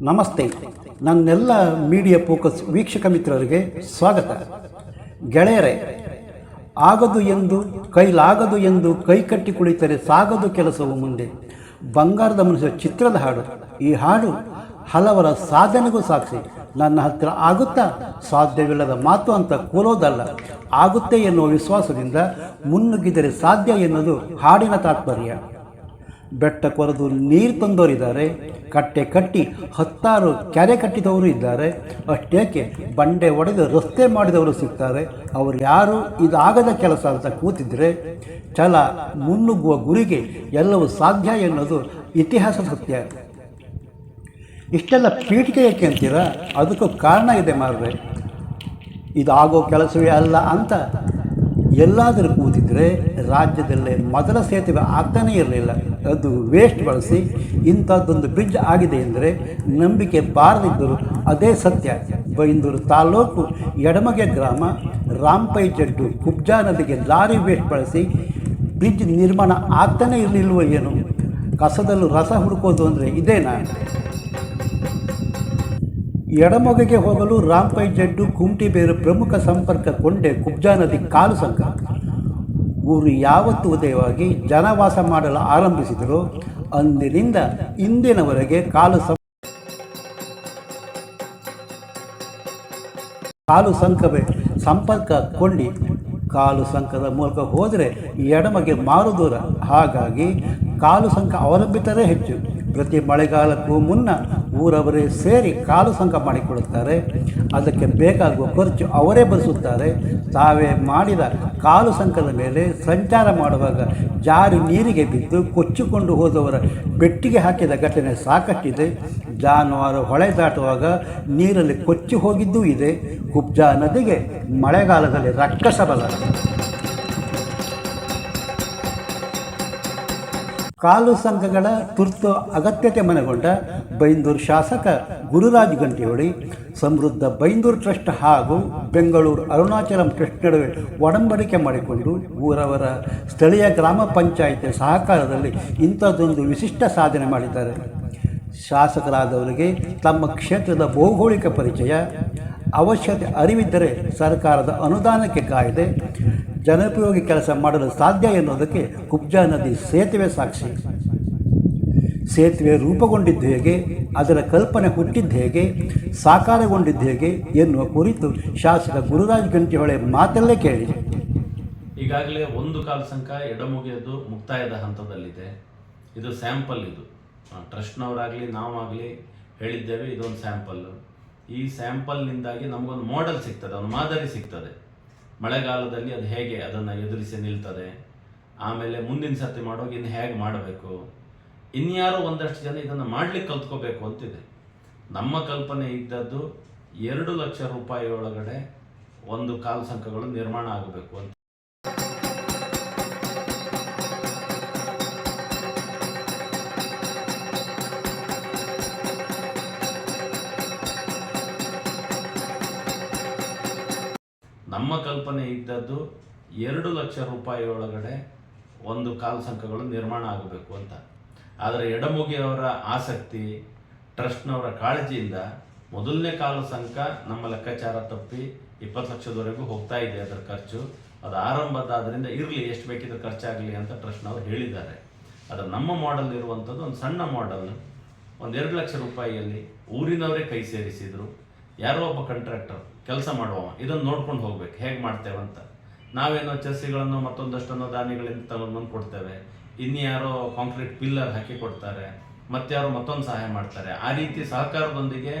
ನಮಸ್ತೆ. ನನ್ನೆಲ್ಲ media focus ವೀಕ್ಷಕ ಮಿತ್ರರಿಗೆ ಸ್ವಾಗತ. ಗೆಳೆಯರೇ, ಆಗದು ಎಂದು, ಕೈಲಾಗದು ಎಂದು ಕೈ ಕಟ್ಟಿ ಕುಳಿತರೆ ಸಾಗದು ಕೆಲಸವು ಮುಂದೆ. ಬಂಗಾರದ ಮನುಷ್ಯ ಚಿತ್ರದ ಹಾಡು. ಈ ಹಾಡು ಹಲವರ ಸಾಧನೆಗೂ ಸಾಕ್ಷಿ. ನನ್ನ ಹತ್ತಿರ ಆಗುತ್ತಾ? ಸಾಧ್ಯವಿಲ್ಲದ ಮಾತು ಅಂತ ಕೋಲೋದಲ್ಲ. ಆಗುತ್ತೆ ಎನ್ನುವ ವಿಶ್ವಾಸದಿಂದ ಮುನ್ನುಗ್ಗಿದರೆ ಸಾಧ್ಯ ಎನ್ನುವುದು ಹಾಡಿನ ತಾತ್ಪರ್ಯ. ಬೆಟ್ಟ ಕೊರೆದು ನೀರು ತಂದವರಿದ್ದಾರೆ, ಕಟ್ಟೆ ಕಟ್ಟಿ ಹತ್ತಾರು ಕೆರೆ ಕಟ್ಟಿದವರು ಇದ್ದಾರೆ. ಅಷ್ಟೇಕೆ ಬಂಡೆ ಒಡೆದು ರಸ್ತೆ ಮಾಡಿದವರು ಸಿಗ್ತಾರೆ. ಅವರು ಯಾರು? ಇದಾಗದ ಕೆಲಸ ಅಂತ ಕೂತಿದ್ರೆ, ಛಲ ಮುನ್ನುಗ್ಗುವ ಗುರಿಗೆ ಎಲ್ಲವೂ ಸಾಧ್ಯ ಎನ್ನುವುದು ಇತಿಹಾಸ ಸತ್ಯ. ಇಷ್ಟೆಲ್ಲ ಪೀಠಿಕೆ ಏಕೆ ಅಂತೀರ? ಅದಕ್ಕೂ ಕಾರಣ ಇದೆ ಮಾರ್ರೆ. ಇದಾಗೋ ಕೆಲಸವೇ ಅಲ್ಲ ಅಂತ ಎಲ್ಲಾದರೂ ಕೂತಿದ್ರೆ ರಾಜ್ಯದಲ್ಲೇ ಮೊದಲ ಸೇತುವೆ ಆಗ್ತಾನೇ ಇರಲಿಲ್ಲ. ಅದು ವೇಸ್ಟ್ ಬಳಸಿ ಇಂಥದ್ದೊಂದು ಬ್ರಿಡ್ಜ್ ಆಗಿದೆ ಎಂದರೆ ನಂಬಿಕೆ ಬಾರದಿದ್ದರು ಅದೇ ಸತ್ಯ. ಬೈಂದೂರು ತಾಲೂಕು ಎಡಮಗೆ ಗ್ರಾಮ ರಾಂಪೈ ಜಡ್ಡು ಕುಬ್ಜಾ ನದಿಗೆ ಲಾರಿ ವೇಸ್ಟ್ ಬಳಸಿ ಬ್ರಿಡ್ಜ್ ನಿರ್ಮಾಣ ಆಗ್ತಾನೇ ಇರಲಿಲ್ವೋ ಏನು? ಕಸದಲ್ಲೂ ರಸ ಹುಡುಕೋದು ಅಂದರೆ ಇದೇನಾ? ಎಡಮೊಗೆಗೆ ಹೋಗಲು ರಾಂಪೈ ಜಡ್ಡು ಕುಂಟಿಬೇರು ಪ್ರಮುಖ ಸಂಪರ್ಕ ಕೊಂಡೆ ಕುಬ್ಜಾ ನದಿ ಕಾಲು ಸಂಕ. ಊರು ಯಾವತ್ತು ಉದಯವಾಗಿ ಜನವಾಸ ಮಾಡಲು ಆರಂಭಿಸಿದರು. ಅಂದಿನಿಂದ ಇಂದಿನವರೆಗೆ ಕಾಲು ಕಾಲು ಸಂಕವೇ ಸಂಪರ್ಕ ಕೊಂಡಿ. ಕಾಲು ಸಂಕದ ಮೂಲಕ ಹೋದರೆ ಎಡಮಗೆ ಮಾರು ದೂರ ಹಾಗಾಗಿ ಕಾಲು ಸಂಕ ಅವಲಂಬಿತರೇ ಹೆಚ್ಚು. ಪ್ರತಿ ಮಳೆಗಾಲಕ್ಕೂ ಮುನ್ನ ಊರವರೇ ಸೇರಿ ಕಾಲು ಸಂಕ ಮಾಡಿಕೊಳ್ಳುತ್ತಾರೆ. ಅದಕ್ಕೆ ಬೇಕಾಗುವ ಖರ್ಚು ಅವರೇ ಭರಿಸುತ್ತಾರೆ. ತಾವೇ ಮಾಡಿದ ಕಾಲು ಸಂಕದ ಮೇಲೆ ಸಂಚಾರ ಮಾಡುವಾಗ ಜಾರಿ ನೀರಿಗೆ ಬಿದ್ದು ಕೊಚ್ಚಿಕೊಂಡು ಹೋದವರ ಬೆಟ್ಟಿಗೆ ಹಾಕಿದ ಘಟನೆ ಸಾಕಷ್ಟಿದೆ. ಜಾನುವಾರು ಹೊಳೆ ದಾಟುವಾಗ ನೀರಲ್ಲಿ ಕೊಚ್ಚಿ ಹೋಗಿದ್ದೂ ಇದೆ. ಕುಬ್ಜಾ ನದಿಗೆ ಮಳೆಗಾಲದಲ್ಲಿ ರಕ್ಕಸ ಬಲ ಕಾಲು ಸಂಘಗಳ ತುರ್ತು ಅಗತ್ಯತೆ ಮನಗೊಂಡ ಬೈಂದೂರು ಶಾಸಕ ಗುರುರಾಜ್ ಗಂಟಿಹೊಳಿ, ಸಮೃದ್ಧ ಬೈಂದೂರು ಟ್ರಸ್ಟ್ ಹಾಗೂ ಬೆಂಗಳೂರು ಅರುಣಾಚಲಂ ಟ್ರಸ್ಟ್ ನಡುವೆ ಒಡಂಬಡಿಕೆ ಮಾಡಿಕೊಂಡು ಊರವರ ಸ್ಥಳೀಯ ಗ್ರಾಮ ಪಂಚಾಯಿತಿ ಸಹಕಾರದಲ್ಲಿ ಇಂಥದ್ದೊಂದು ವಿಶಿಷ್ಟ ಸಾಧನೆ ಮಾಡಿದ್ದಾರೆ. ಶಾಸಕರಾದವರಿಗೆ ತಮ್ಮ ಕ್ಷೇತ್ರದ ಭೌಗೋಳಿಕ ಪರಿಚಯ, ಅವಶ್ಯಕತೆ ಅರಿವಿದ್ದರೆ ಸರ್ಕಾರದ ಅನುದಾನಕ್ಕೆ ಕಾಯ್ದೆ ಜನೋಪಯೋಗಿ ಕೆಲಸ ಮಾಡಲು ಸಾಧ್ಯ ಎನ್ನುವುದಕ್ಕೆ ಕುಬ್ಜಾ ನದಿ ಸೇತುವೆ ಸಾಕ್ಷಿ. ಸೇತುವೆ ರೂಪುಗೊಂಡಿದ್ದು ಹೇಗೆ, ಅದರ ಕಲ್ಪನೆ ಹುಟ್ಟಿದ್ದು ಹೇಗೆ, ಸಾಕಾರಗೊಂಡಿದ್ದು ಹೇಗೆ ಎನ್ನುವ ಕುರಿತು ಶಾಸಕ ಗುರುರಾಜ್ ಗಂಟಿಹೊಳೆ ಮಾತಲ್ಲೇ ಕೇಳಿ. ಈಗಾಗಲೇ ಒಂದು ಕಾಲ ಸಂಕ ಎಡಮುಗಿಯೋದು ಮುಕ್ತಾಯದ ಹಂತದಲ್ಲಿದೆ. ಇದು ಸ್ಯಾಂಪಲ್ ಇದು. ಟ್ರಸ್ಟ್ನವರಾಗಲಿ, ನಾವಾಗಲಿ ಹೇಳಿದ್ದೇವೆ, ಇದೊಂದು ಸ್ಯಾಂಪಲ್. ಈ ಸ್ಯಾಂಪಲ್ನಿಂದಾಗಿ ನಮಗೊಂದು ಮಾಡೆಲ್ ಸಿಗ್ತದೆ, ಒಂದು ಮಾದರಿ ಸಿಗ್ತದೆ. ಮಳೆಗಾಲದಲ್ಲಿ ಅದು ಹೇಗೆ ಅದನ್ನು ಎದುರಿಸಿ ನಿಲ್ತದೆ? ಆಮೇಲೆ ಮುಂದಿನ ಸರ್ತಿ ಮಾಡೋಗಿ ಇನ್ನು ಹೇಗೆ ಮಾಡಬೇಕು? ಇನ್ಯಾರೋ ಒಂದಷ್ಟು ಜನ ಇದನ್ನು ಮಾಡ್ಲಿಕ್ಕೆ ಕಲ್ತ್ಕೋಬೇಕು ಅಂತಿದೆ. ನಮ್ಮ ಕಲ್ಪನೆ ಇದ್ದದ್ದು ಎರಡು ಲಕ್ಷ ರೂಪಾಯಿ ಒಳಗಡೆ ಒಂದು ಕಾಲ್ ಸಂಕಗಳು ನಿರ್ಮಾಣ ಆಗಬೇಕು ಅಂತ. ನಮ್ಮ ಕಲ್ಪನೆ ಇದ್ದದ್ದು ಎರಡು ಲಕ್ಷ ರೂಪಾಯಿ ಒಳಗಡೆ ಒಂದು ಕಾಲ್ ಸಂಘಗಳು ನಿರ್ಮಾಣ ಆಗಬೇಕು ಅಂತ. ಆದರೆ ಎಡಮುಗಿಯವರ ಆಸಕ್ತಿ, ಟ್ರಸ್ಟ್ನವರ ಕಾಳಜಿಯಿಂದ ಮೊದಲನೇ ಕಾಲ ಸಂಘ ನಮ್ಮ ಲೆಕ್ಕಾಚಾರ ತಪ್ಪಿ ಇಪ್ಪತ್ತು ಲಕ್ಷದವರೆಗೂ ಹೋಗ್ತಾ ಇದೆ ಅದರ ಖರ್ಚು. ಅದು ಆರಂಭದಾದ್ರಿಂದ ಇರಲಿ, ಎಷ್ಟು ಬೇಕಿದ್ರೆ ಖರ್ಚಾಗಲಿ ಅಂತ ಟ್ರಸ್ಟ್ನವರು ಹೇಳಿದ್ದಾರೆ. ಆದರೆ ನಮ್ಮ ಮಾಡೆಲ್ ಇರುವಂಥದ್ದು ಒಂದು ಸಣ್ಣ ಮಾಡೆಲ್ ಒಂದು ಎರಡು ಲಕ್ಷ ರೂಪಾಯಿಯಲ್ಲಿ ಊರಿನವರೇ ಕೈ ಸೇರಿಸಿದ್ರು. ಯಾರೋ ಒಬ್ಬ ಕಾಂಟ್ರಾಕ್ಟರ್ ಕೆಲಸ ಮಾಡುವವ, ಇದನ್ನು ನೋಡ್ಕೊಂಡು ಹೋಗ್ಬೇಕು, ಹೇಗೆ ಮಾಡ್ತೇವೆ ಅಂತ ನಾವೇನೋ ಚೆಸ್ಸಿಗಳನ್ನು ಮತ್ತೊಂದಷ್ಟನ್ನು ದಾನಿಗಳಿಂದ ತಗೊಂಡ್ಬಂದು ಕೊಡ್ತೇವೆ. ಇನ್ಯಾರೋ ಕಾಂಕ್ರೀಟ್ ಪಿಲ್ಲರ್ ಹಾಕಿ ಕೊಡ್ತಾರೆ. ಮತ್ತಾರೋ ಮತ್ತೊಂದು ಸಹಾಯ ಮಾಡ್ತಾರೆ. ಆ ರೀತಿ ಸಹಕಾರದೊಂದಿಗೆ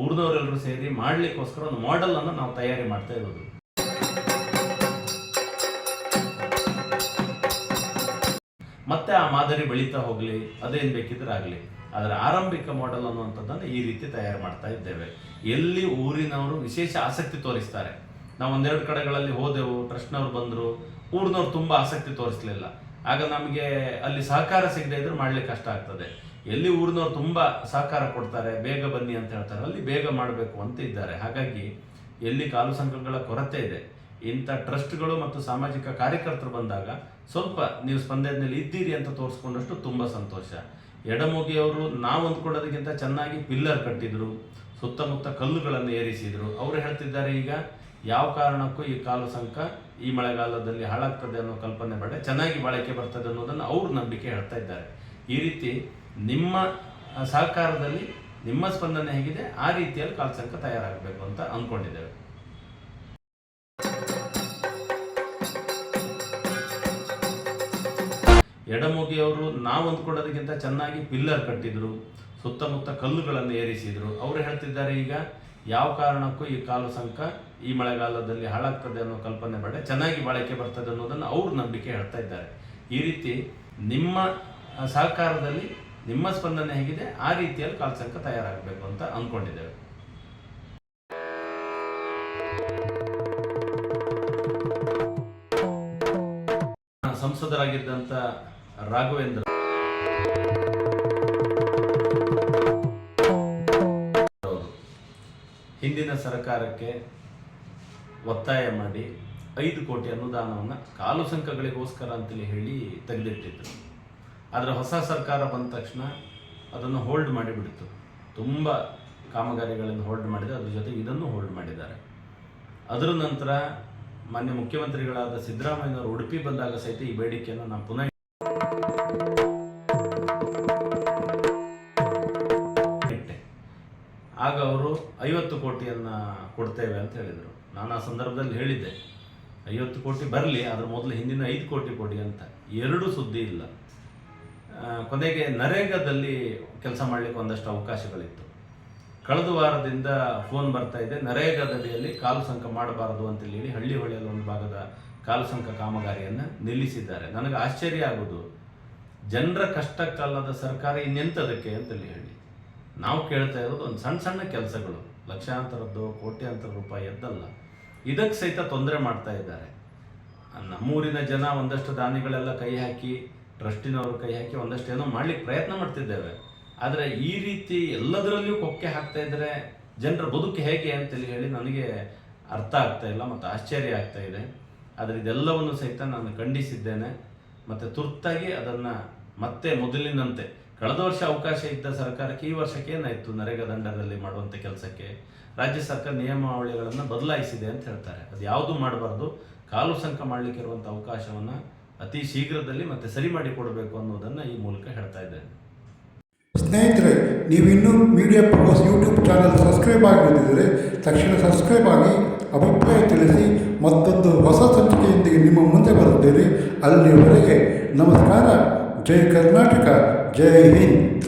ಊರಿನವರೆಲ್ಲರೂ ಸೇರಿ ಮಾಡಲಿಕ್ಕೋಸ್ಕರ ಒಂದು ಮಾಡೆಲನ್ನು ನಾವು ತಯಾರಿ ಮಾಡ್ತಾ ಇರೋದು. ಮತ್ತೆ ಆ ಮಾದರಿ ಬೆಳೀತಾ ಹೋಗಲಿ, ಅದೇನು ಬೇಕಿದ್ರೆ ಆಗಲಿ. ಆದರೆ ಆರಂಭಿಕ ಮಾಡೆಲ್ ಅನ್ನುವಂಥದ್ದನ್ನು ಈ ರೀತಿ ತಯಾರು ಮಾಡ್ತಾ ಇದ್ದೇವೆ. ಎಲ್ಲಿ ಊರಿನವರು ವಿಶೇಷ ಆಸಕ್ತಿ ತೋರಿಸ್ತಾರೆ. ನಾವು ಒಂದೆರಡು ಕಡೆಗಳಲ್ಲಿ ಹೋದೆವು, ಟ್ರಸ್ಟ್ನವ್ರು ಬಂದರು, ಊರಿನವ್ರು ತುಂಬ ಆಸಕ್ತಿ ತೋರಿಸ್ಲಿಲ್ಲ. ಆಗ ನಮಗೆ ಅಲ್ಲಿ ಸಹಕಾರ ಸಿಗದೆ ಇದ್ರೆ ಮಾಡ್ಲಿಕ್ಕೆ ಕಷ್ಟ ಆಗ್ತದೆ. ಎಲ್ಲಿ ಊರಿನವ್ರು ತುಂಬ ಸಹಕಾರ ಕೊಡ್ತಾರೆ, ಬೇಗ ಬನ್ನಿ ಅಂತ ಹೇಳ್ತಾರೆ, ಅಲ್ಲಿ ಬೇಗ ಮಾಡಬೇಕು ಅಂತ ಇದ್ದಾರೆ. ಹಾಗಾಗಿ ಎಲ್ಲಿ ಕಾಲು ಸಂಘಗಳ ಕೊರತೆ ಇದೆ, ಇಂಥ ಟ್ರಸ್ಟ್ಗಳು ಮತ್ತು ಸಾಮಾಜಿಕ ಕಾರ್ಯಕರ್ತರು ಬಂದಾಗ ಸ್ವಲ್ಪ ನೀವು ಸ್ಪಂದನೆಯಲ್ಲಿ ಇದ್ದೀರಿ ಅಂತ ತೋರಿಸ್ಕೊಂಡಷ್ಟು ತುಂಬ ಸಂತೋಷ. ಎಡಮುಗಿಯವರು ನಾವು ಅಂದ್ಕೊಳ್ಳೋದಕ್ಕಿಂತ ಚೆನ್ನಾಗಿ ಪಿಲ್ಲರ್ ಕಟ್ಟಿದ್ರು ಸುತ್ತಮುತ್ತ ಕಲ್ಲುಗಳನ್ನು ಏರಿಸಿದ್ರು. ಅವರು ಹೇಳ್ತಿದ್ದಾರೆ ಈಗ ಯಾವ ಕಾರಣಕ್ಕೂ ಈ ಕಾಲು ಸಂಕ ಈ ಮಳೆಗಾಲದಲ್ಲಿ ಹಾಳಾಗ್ತದೆ ಅನ್ನೋ ಕಲ್ಪನೆ ಬೇಡ, ಚೆನ್ನಾಗಿ ಬಾಳಿಕೆ ಬರ್ತದೆ ಅನ್ನೋದನ್ನು ಅವ್ರ ನಂಬಿಕೆ ಹೇಳ್ತಾ ಇದ್ದಾರೆ. ಈ ರೀತಿ ನಿಮ್ಮ ಸಹಕಾರದಲ್ಲಿ ನಿಮ್ಮ ಸ್ಪಂದನೆ ಹೇಗಿದೆ, ಆ ರೀತಿಯಲ್ಲಿ ಕಾಲು ಸಂಕ ತಯಾರಾಗಬೇಕು ಅಂತ ಅಂದ್ಕೊಂಡಿದ್ದೇವೆ ಎಡಮೋಗಿಯವರು ನಾವು ಅಂದ್ಕೊಳ್ಳೋದಕ್ಕಿಂತ ಚೆನ್ನಾಗಿ ಪಿಲ್ಲರ್ ಕಟ್ಟಿದ್ರು. ಸುತ್ತಮುತ್ತ ಕಲ್ಲುಗಳನ್ನು ಏರಿಸಿದ್ರು. ಅವರು ಹೇಳ್ತಿದ್ದಾರೆ ಈಗ ಯಾವ ಕಾರಣಕ್ಕೂ ಈ ಕಾಲು ಸಂಕ ಈ ಮಳೆಗಾಲದಲ್ಲಿ ಹಾಳಾಗ್ತದೆ ಅನ್ನೋ ಕಲ್ಪನೆ ಬೇಡ, ಚೆನ್ನಾಗಿ ಬಾಳಿಕೆ ಬರ್ತದೆ ಅನ್ನೋದನ್ನು ಅವ್ರ ನಂಬಿಕೆ ಹೇಳ್ತಾ ಇದ್ದಾರೆ. ಈ ರೀತಿ ನಿಮ್ಮ ಸಹಕಾರದಲ್ಲಿ ನಿಮ್ಮ ಸ್ಪಂದನೆ ಹೇಗಿದೆ, ಆ ರೀತಿಯಲ್ಲಿ ಕಾಲು ಸಂಕ ತಯಾರಾಗಬೇಕು ಅಂತ ಅಂದ್ಕೊಂಡಿದ್ದೇವೆ ಸಂಸದರಾಗಿದ್ದಂಥ ರಾಘವೇಂದ್ರ ಸರ್ಕಾರಕ್ಕೆ ಒತ್ತಾಯ ಮಾಡಿ ಐದು ಕೋಟಿ ಅನುದಾನವನ್ನು ಕಾಲು ಸಂಕಗಳಿಗೋಸ್ಕರ ಅಂತೇಳಿ ಹೇಳಿ ತೆಗೆದಿಟ್ಟಿದ್ರು. ಆದರೆ ಹೊಸ ಸರ್ಕಾರ ಬಂದ ತಕ್ಷಣ ಅದನ್ನು ಹೋಲ್ಡ್ ಮಾಡಿಬಿಡ್ತು. ತುಂಬ ಕಾಮಗಾರಿಗಳನ್ನು ಹೋಲ್ಡ್ ಮಾಡಿದೆ. ಅದ್ರ ಜೊತೆ ಇದನ್ನು ಹೋಲ್ಡ್ ಮಾಡಿದ್ದಾರೆ. ಅದರ ನಂತರ ಮಾನ್ಯ ಮುಖ್ಯಮಂತ್ರಿಗಳಾದ ಸಿದ್ದರಾಮಯ್ಯನವರು ಉಡುಪಿ ಬಂದಾಗ ಸಹಿತ ಈ ಬೇಡಿಕೆಯನ್ನು ನಾನು ಪುನಃ ಐವತ್ತು ಕೋಟಿಯನ್ನು ಕೊಡ್ತೇವೆ ಅಂತ ಹೇಳಿದರು. ನಾನು ಆ ಸಂದರ್ಭದಲ್ಲಿ ಹೇಳಿದ್ದೆ. ಐವತ್ತು ಕೋಟಿ ಬರಲಿ ಅದ್ರ ಮೊದಲು ಹಿಂದಿನ ಐದು ಕೋಟಿ ಕೊಡಿ ಅಂತ. ಎರಡು ಸುದ್ದಿ ಇಲ್ಲ. ಕೊನೆಗೆ ನರೇಗಾದಲ್ಲಿ ಕೆಲಸ ಮಾಡಲಿಕ್ಕೆ ಒಂದಷ್ಟು ಅವಕಾಶಗಳಿತ್ತು. ಕಳೆದ ವಾರದಿಂದ ಫೋನ್ ಬರ್ತಾ ಇದೆ ನರೇಗಾದಡಿಯಲ್ಲಿ ಕಾಲು ಸಂಕ ಮಾಡಬಾರದು ಅಂತೇಳಿ ಹೇಳಿ ಹಳ್ಳಿ ಹೊಳೆಯಲ್ಲಿ ಒಂದು ಭಾಗದ ಕಾಲು ಸಂಕ ಕಾಮಗಾರಿಯನ್ನು ನಿಲ್ಲಿಸಿದ್ದಾರೆ. ನನಗೆ ಆಶ್ಚರ್ಯ ಆಗೋದು, ಜನರ ಕಷ್ಟಕ್ಕಲ್ಲದ ಸರ್ಕಾರ ಇನ್ನೆಂಥದಕ್ಕೆ ಅಂತೇಳಿ ಹೇಳಿ. ನಾವು ಕೇಳ್ತಾ ಇರೋದು ಒಂದು ಸಣ್ಣ ಸಣ್ಣ ಕೆಲಸಗಳು. ಲಕ್ಷಾಂತರದ್ದು, ಕೋಟ್ಯಾಂತರ ರೂಪಾಯಿ ಎದ್ದಲ್ಲ. ಇದಕ್ಕೆ ಸಹಿತ ತೊಂದರೆ ಮಾಡ್ತಾ ಇದ್ದಾರೆ. ನಮ್ಮೂರಿನ ಜನ ಒಂದಷ್ಟು ದಾನಿಗಳೆಲ್ಲ ಕೈ ಹಾಕಿ, ಟ್ರಸ್ಟಿನವರು ಕೈ ಹಾಕಿ ಒಂದಷ್ಟು ಏನೋ ಮಾಡ್ಲಿಕ್ಕೆ ಪ್ರಯತ್ನ ಮಾಡ್ತಿದ್ದೇವೆ. ಆದರೆ ಈ ರೀತಿ ಎಲ್ಲದರಲ್ಲಿಯೂ ಕೊಕ್ಕೆ ಹಾಕ್ತಾ ಇದ್ದರೆ ಜನರ ಬದುಕು ಹೇಗೆ ಅಂತೇಳಿ ಹೇಳಿ ನನಗೆ ಅರ್ಥ ಆಗ್ತಾ ಇಲ್ಲ ಮತ್ತು ಆಶ್ಚರ್ಯ ಆಗ್ತಾ ಇದೆ. ಆದರೆ ಇದೆಲ್ಲವನ್ನು ಸಹಿತ ನಾನು ಖಂಡಿಸಿದ್ದೇನೆ. ಮತ್ತು ತುರ್ತಾಗಿ ಅದನ್ನು ಮತ್ತೆ ಮೊದಲಿನಂತೆ ಕಳೆದ ವರ್ಷ ಅವಕಾಶ ಇದ್ದ ಸರ್ಕಾರಕ್ಕೆ ಈ ವರ್ಷಕ್ಕೆ ಏನಾಯಿತು? ನರೇಗಾ ದಂಡದಲ್ಲಿ ಮಾಡುವಂಥ ಕೆಲಸಕ್ಕೆ ರಾಜ್ಯ ಸರ್ಕಾರ ನಿಯಮಾವಳಿಗಳನ್ನು ಬದಲಾಯಿಸಿದೆ ಅಂತ ಹೇಳ್ತಾರೆ. ಅದು ಯಾವುದು ಮಾಡಬಾರ್ದು? ಕಾಲು ಸಂಕ ಮಾಡಲಿಕ್ಕೆ ಇರುವಂಥ ಅವಕಾಶವನ್ನು ಅತಿ ಶೀಘ್ರದಲ್ಲಿ ಮತ್ತೆ ಸರಿ ಮಾಡಿ ಕೊಡಬೇಕು ಅನ್ನೋದನ್ನು ಈ ಮೂಲಕ ಹೇಳ್ತಾ ಇದ್ದೇನೆ. ಸ್ನೇಹಿತರೆ, ನೀವಿನ್ನೂ media focus YouTube channel subscribe ಆಗಿದ್ದರೆ ತಕ್ಷಣ ಸಬ್ಸ್ಕ್ರೈಬ್ ಆಗಿ ಅಭಿಪ್ರಾಯ ತಿಳಿಸಿ, ಮತ್ತೊಂದು ಹೊಸ ಸಂಚಿಕೆಯೊಂದಿಗೆ ನಿಮ್ಮ ಮುಂದೆ ಬರುತ್ತೇನೆ. ಅಲ್ಲಿಯವರೆಗೆ ನಮಸ್ಕಾರ. ಜೈ ಕರ್ನಾಟಕ. ಜೈ ಹಿಂದ್